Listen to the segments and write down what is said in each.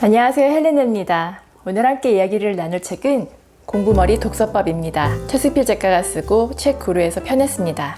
안녕하세요 헬레나입니다. 오늘 함께 이야기를 나눌 책은 공부머리 독서법입니다. 최수필 작가가 쓰고 책 구루에서 편했습니다.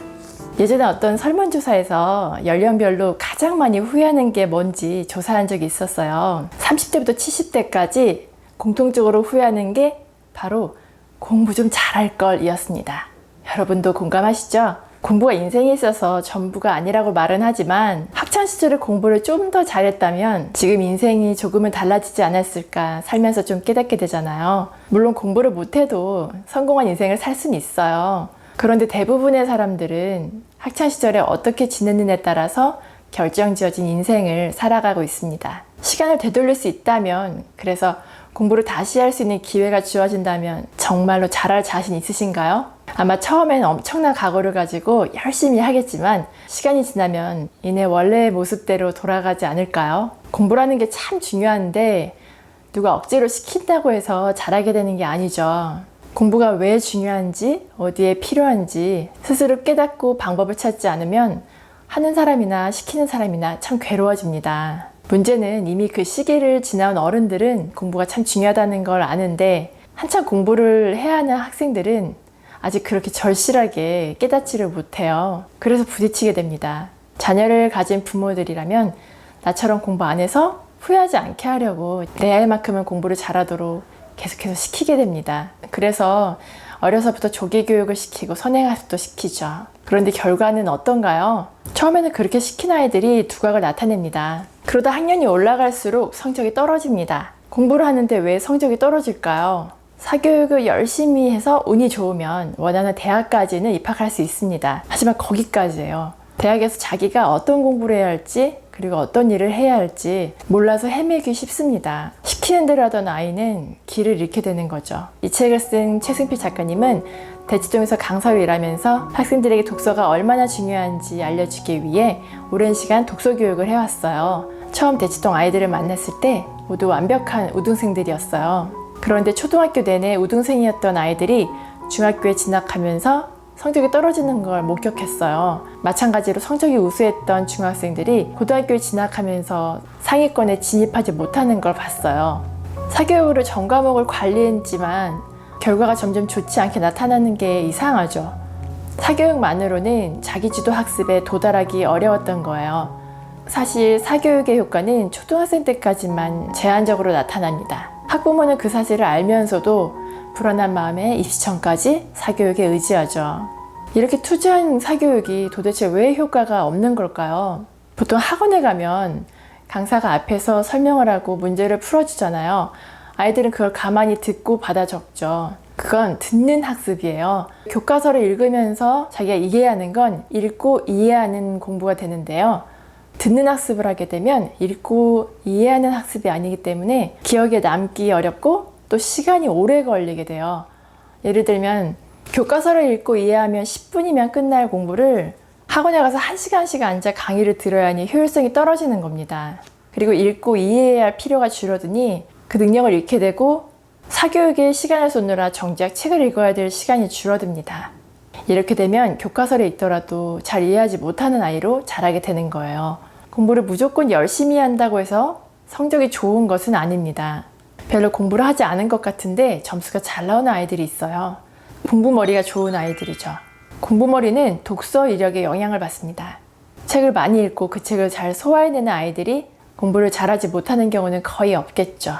예전에 어떤 설문조사에서 연령별로 가장 많이 후회하는 게 뭔지 조사한 적이 있었어요. 30대부터 70대까지 공통적으로 후회하는 게 바로 공부 좀 잘할 걸 이었습니다. 여러분도 공감하시죠? 공부가 인생에 있어서 전부가 아니라고 말은 하지만 학창 시절에 공부를 좀 더 잘했다면 지금 인생이 조금은 달라지지 않았을까 살면서 좀 깨닫게 되잖아요. 물론 공부를 못해도 성공한 인생을 살 수는 있어요. 그런데 대부분의 사람들은 학창 시절에 어떻게 지냈느냐에 따라서 결정지어진 인생을 살아가고 있습니다. 시간을 되돌릴 수 있다면, 그래서 공부를 다시 할 수 있는 기회가 주어진다면 정말로 잘할 자신 있으신가요? 아마 처음엔 엄청난 각오를 가지고 열심히 하겠지만 시간이 지나면 이내 원래의 모습대로 돌아가지 않을까요? 공부라는 게 참 중요한데 누가 억지로 시킨다고 해서 잘하게 되는 게 아니죠. 공부가 왜 중요한지, 어디에 필요한지 스스로 깨닫고 방법을 찾지 않으면 하는 사람이나 시키는 사람이나 참 괴로워집니다. 문제는 이미 그 시기를 지나온 어른들은 공부가 참 중요하다는 걸 아는데 한참 공부를 해야 하는 학생들은 아직 그렇게 절실하게 깨닫지를 못해요. 그래서 부딪히게 됩니다. 자녀를 가진 부모들이라면 나처럼 공부 안 해서 후회하지 않게 하려고 내 아이만큼은 공부를 잘하도록 계속해서 시키게 됩니다. 그래서 어려서부터 조기 교육을 시키고 선행학습도 시키죠. 그런데 결과는 어떤가요? 처음에는 그렇게 시킨 아이들이 두각을 나타냅니다. 그러다 학년이 올라갈수록 성적이 떨어집니다. 공부를 하는데 왜 성적이 떨어질까요? 사교육을 열심히 해서 운이 좋으면 원하는 대학까지는 입학할 수 있습니다. 하지만 거기까지예요. 대학에서 자기가 어떤 공부를 해야 할지 그리고 어떤 일을 해야 할지 몰라서 헤매기 쉽습니다. 시키는 대로 하던 아이는 길을 잃게 되는 거죠. 이 책을 쓴 최승필 작가님은 대치동에서 강사로 일하면서 학생들에게 독서가 얼마나 중요한지 알려주기 위해 오랜 시간 독서 교육을 해왔어요. 처음 대치동 아이들을 만났을 때 모두 완벽한 우등생들이었어요. 그런데 초등학교 내내 우등생이었던 아이들이 중학교에 진학하면서 성적이 떨어지는 걸 목격했어요. 마찬가지로 성적이 우수했던 중학생들이 고등학교에 진학하면서 상위권에 진입하지 못하는 걸 봤어요. 사교육으로 전 과목을 관리했지만 결과가 점점 좋지 않게 나타나는 게 이상하죠. 사교육만으로는 자기주도 학습에 도달하기 어려웠던 거예요. 사실 사교육의 효과는 초등학생 때까지만 제한적으로 나타납니다. 학부모는 그 사실을 알면서도 불안한 마음에 입시 전까지 사교육에 의지하죠. 이렇게 투자한 사교육이 도대체 왜 효과가 없는 걸까요? 보통 학원에 가면 강사가 앞에서 설명을 하고 문제를 풀어주잖아요. 아이들은 그걸 가만히 듣고 받아 적죠. 그건 듣는 학습이에요. 교과서를 읽으면서 자기가 이해하는 건 읽고 이해하는 공부가 되는데요. 듣는 학습을 하게 되면 읽고 이해하는 학습이 아니기 때문에 기억에 남기 어렵고 또 시간이 오래 걸리게 돼요. 예를 들면 교과서를 읽고 이해하면 10분이면 끝날 공부를 학원에 가서 1시간씩 앉아 강의를 들어야 하니 효율성이 떨어지는 겁니다. 그리고 읽고 이해해야 할 필요가 줄어드니 그 능력을 잃게 되고 사교육에 시간을 쏟느라 정작 책을 읽어야 될 시간이 줄어듭니다. 이렇게 되면 교과서를 읽더라도 잘 이해하지 못하는 아이로 자라게 되는 거예요. 공부를 무조건 열심히 한다고 해서 성적이 좋은 것은 아닙니다. 별로 공부를 하지 않은 것 같은데 점수가 잘 나오는 아이들이 있어요. 공부머리가 좋은 아이들이죠. 공부머리는 독서 이력에 영향을 받습니다. 책을 많이 읽고 그 책을 잘 소화해내는 아이들이 공부를 잘하지 못하는 경우는 거의 없겠죠.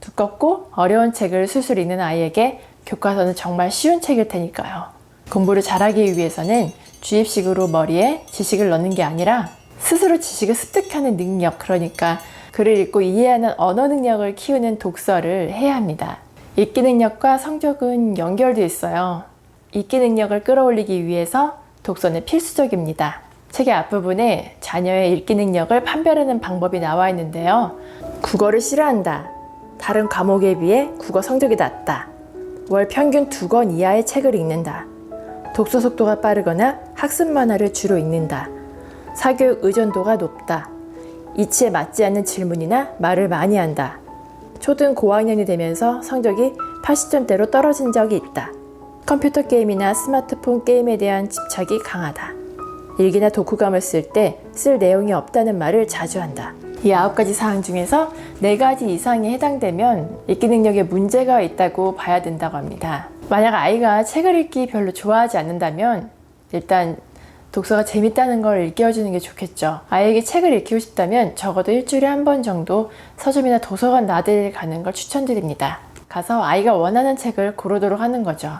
두껍고 어려운 책을 술술 읽는 아이에게 교과서는 정말 쉬운 책일 테니까요. 공부를 잘하기 위해서는 주입식으로 머리에 지식을 넣는 게 아니라 스스로 지식을 습득하는 능력, 그러니까 글을 읽고 이해하는 언어 능력을 키우는 독서를 해야 합니다. 읽기 능력과 성적은 연결되어 있어요. 읽기 능력을 끌어올리기 위해서 독서는 필수적입니다. 책의 앞부분에 자녀의 읽기 능력을 판별하는 방법이 나와 있는데요. 국어를 싫어한다. 다른 과목에 비해 국어 성적이 낮다. 월 평균 두 권 이하의 책을 읽는다. 독서 속도가 빠르거나 학습 만화를 주로 읽는다. 사교육 의존도가 높다. 이치에 맞지 않는 질문이나 말을 많이 한다. 초등 고학년이 되면서 성적이 80점대로 떨어진 적이 있다. 컴퓨터 게임이나 스마트폰 게임에 대한 집착이 강하다. 일기나 독후감을 쓸 때 쓸 내용이 없다는 말을 자주 한다. 이 아홉 가지 사항 중에서 네 가지 이상이 해당되면 읽기 능력에 문제가 있다고 봐야 된다고 합니다. 만약 아이가 책을 읽기 별로 좋아하지 않는다면 일단 독서가 재밌다는 걸 일깨워주는 게 좋겠죠. 아이에게 책을 읽히고 싶다면 적어도 일주일에 한 번 정도 서점이나 도서관 나들이를 가는 걸 추천드립니다. 가서 아이가 원하는 책을 고르도록 하는 거죠.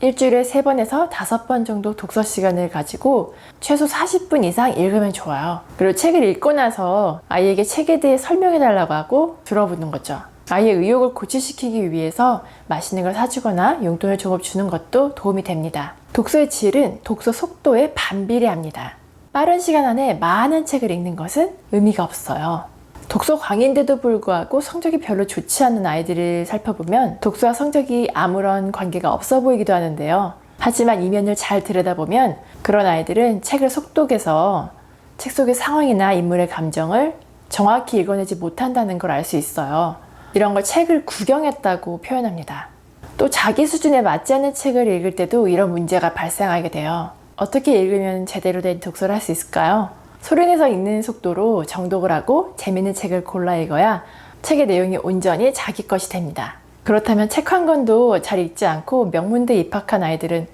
일주일에 세번에서 다섯 번 정도 독서 시간을 가지고 최소 40분 이상 읽으면 좋아요. 그리고 책을 읽고 나서 아이에게 책에 대해 설명해 달라고 하고 들어보는 거죠. 아이의 의욕을 고취시키기 위해서 맛있는 걸 사주거나 용돈을 조금 주는 것도 도움이 됩니다. 독서의 질은 독서 속도에 반비례합니다. 빠른 시간 안에 많은 책을 읽는 것은 의미가 없어요. 독서 광인데도 불구하고 성적이 별로 좋지 않은 아이들을 살펴보면 독서와 성적이 아무런 관계가 없어 보이기도 하는데요. 하지만 이면을 잘 들여다보면 그런 아이들은 책을 속독해서 책 속의 상황이나 인물의 감정을 정확히 읽어내지 못한다는 걸 알 수 있어요. 이런 걸 책을 구경했다고 표현합니다. 또 자기 수준에 맞지 않는 책을 읽을 때도 이런 문제가 발생하게 돼요. 어떻게 읽으면 제대로 된 독서를 할 수 있을까요? 소리내서 읽는 속도로 정독을 하고 재밌는 책을 골라 읽어야 책의 내용이 온전히 자기 것이 됩니다. 그렇다면 책 한 권도 잘 읽지 않고 명문대 입학한 아이들은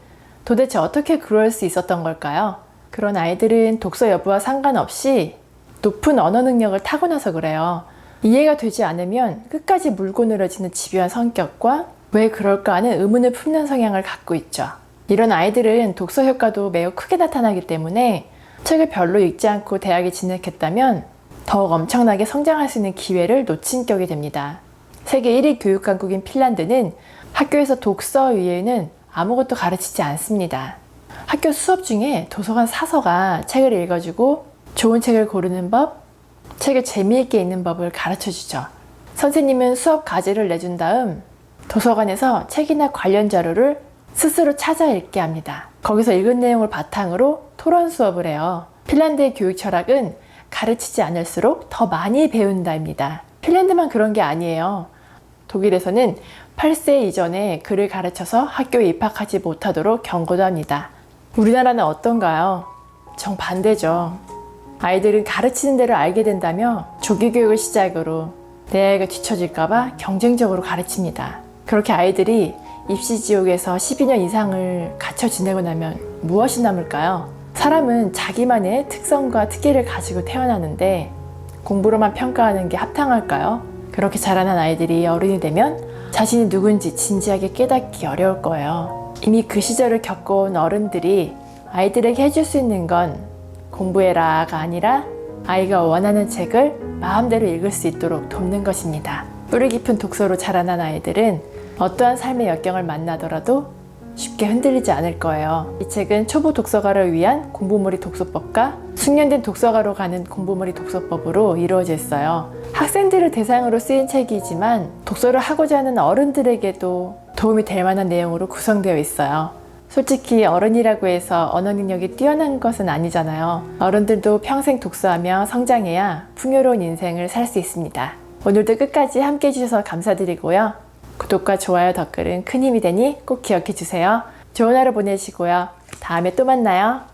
도대체 어떻게 그럴 수 있었던 걸까요? 그런 아이들은 독서 여부와 상관없이 높은 언어 능력을 타고나서 그래요. 이해가 되지 않으면 끝까지 물고 늘어지는 집요한 성격과 왜 그럴까 하는 의문을 품는 성향을 갖고 있죠. 이런 아이들은 독서 효과도 매우 크게 나타나기 때문에 책을 별로 읽지 않고 대학에 진학했다면 더욱 엄청나게 성장할 수 있는 기회를 놓친 격이 됩니다. 세계 1위 교육 강국인 핀란드는 학교에서 독서 위에는 아무것도 가르치지 않습니다. 학교 수업 중에 도서관 사서가 책을 읽어주고 좋은 책을 고르는 법, 책을 재미있게 읽는 법을 가르쳐 주죠. 선생님은 수업 과제를 내준 다음 도서관에서 책이나 관련 자료를 스스로 찾아 읽게 합니다. 거기서 읽은 내용을 바탕으로 토론 수업을 해요. 핀란드의 교육 철학은 가르치지 않을수록 더 많이 배운다입니다. 핀란드만 그런 게 아니에요. 독일에서는 8세 이전에 글을 가르쳐서 학교에 입학하지 못하도록 경고도 합니다. 우리나라는 어떤가요? 정반대죠. 아이들은 가르치는 대로 알게 된다며 조기 교육을 시작으로 내 아이가 뒤처질까봐 경쟁적으로 가르칩니다. 그렇게 아이들이 입시 지옥에서 12년 이상을 갇혀 지내고 나면 무엇이 남을까요? 사람은 자기만의 특성과 특기를 가지고 태어나는데 공부로만 평가하는 게 합당할까요? 그렇게 자라난 아이들이 어른이 되면 자신이 누군지 진지하게 깨닫기 어려울 거예요. 이미 그 시절을 겪어온 어른들이 아이들에게 해줄 수 있는 건 공부해라가 아니라 아이가 원하는 책을 마음대로 읽을 수 있도록 돕는 것입니다. 뿌리 깊은 독서로 자라난 아이들은 어떠한 삶의 역경을 만나더라도 쉽게 흔들리지 않을 거예요. 이 책은 초보 독서가를 위한 공부머리 독서법과 숙련된 독서가로 가는 공부머리 독서법으로 이루어져 있어요. 학생들을 대상으로 쓰인 책이지만 독서를 하고자 하는 어른들에게도 도움이 될 만한 내용으로 구성되어 있어요. 솔직히 어른이라고 해서 언어 능력이 뛰어난 것은 아니잖아요. 어른들도 평생 독서하며 성장해야 풍요로운 인생을 살 수 있습니다. 오늘도 끝까지 함께 해주셔서 감사드리고요. 구독과 좋아요, 댓글은 큰 힘이 되니 꼭 기억해 주세요. 좋은 하루 보내시고요. 다음에 또 만나요.